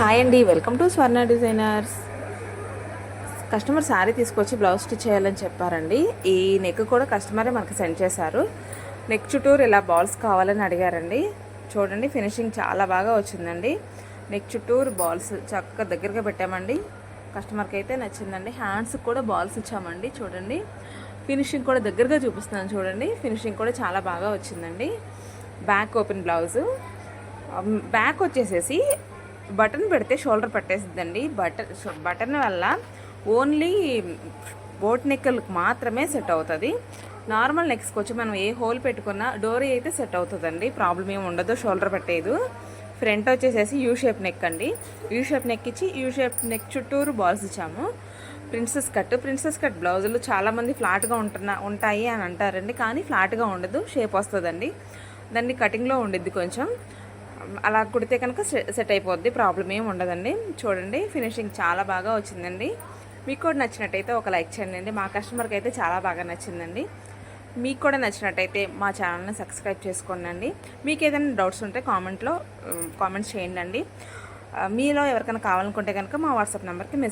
Hi అండి welcome to Swarna designers customer sari తీసుకొచ్చి blouse stitch చేయాలని చెప్పారండి. ఈ నెక్ కూడా కస్టమరే మనకి సెండ్ చేశారు. నెక్ చుట్టూరు ఇలా బాల్స్ కావాలని అడిగారండి. చూడండి ఫినిషింగ్ చాలా బాగా వచ్చిందండి. నెక్ చుట్టూరు బాల్స్ చక్కగా దగ్గరగా పెట్టామండి. కస్టమర్కి అయితే నచ్చిందండి. హ్యాండ్స్ కూడా బాల్స్ ఇచ్చామండి చూడండి. ఫినిషింగ్ కూడా దగ్గరగా చూపిస్తున్నాను చూడండి. ఫినిషింగ్ కూడా చాలా బాగా వచ్చిందండి. బ్యాక్ ఓపెన్ బ్లౌజు బ్యాక్ వచ్చేసేసి బటన్ పెడితే షోల్డర్ పట్టేసిద్దండి. బటన్ బటన్ వల్ల ఓన్లీ బోట్ నెక్కలకు మాత్రమే సెట్ అవుతుంది. నార్మల్ నెక్స్కి వచ్చి మనం ఏ హోల్ పెట్టుకున్నా డోరీ అయితే సెట్ అవుతుందండి. ప్రాబ్లం ఏమి ఉండదు షోల్డర్ పెట్టేది. ఫ్రంట్ వచ్చేసేసి యూ షేప్ నెక్ అండి. యూ షేప్ నెక్ ఇచ్చి యూ షేప్ నెక్ చుట్టూరు బాల్స్ ఇచ్చాము. ప్రిన్సెస్ కట్ ప్రిన్సెస్ కట్ బ్లౌజులు చాలామంది ఫ్లాట్గా ఉంటున్నా ఉంటాయి అని అంటారండి. కానీ ఫ్లాట్గా ఉండదు షేప్ వస్తుందండి. దాన్ని కటింగ్లో ఉండిద్ది కొంచెం. అలా కుడితే కనుక సెట్ అయిపోద్ది ప్రాబ్లం ఏమి ఉండదండి. చూడండి ఫినిషింగ్ చాలా బాగా వచ్చిందండి. మీకు కూడా నచ్చినట్టయితే ఒక లైక్ చేయండి మా కస్టమర్కి అయితే చాలా బాగా నచ్చిందండి. మీకు కూడా నచ్చినట్టయితే మా ఛానల్ని సబ్స్క్రైబ్ చేసుకోండి మీకు ఏదైనా డౌట్స్ ఉంటే కామెంట్లో కామెంట్స్ చేయండి అండి. మీలో ఎవరికైనా కావాలనుకుంటే కనుక మా వాట్సాప్ నెంబర్కి మెసేజ్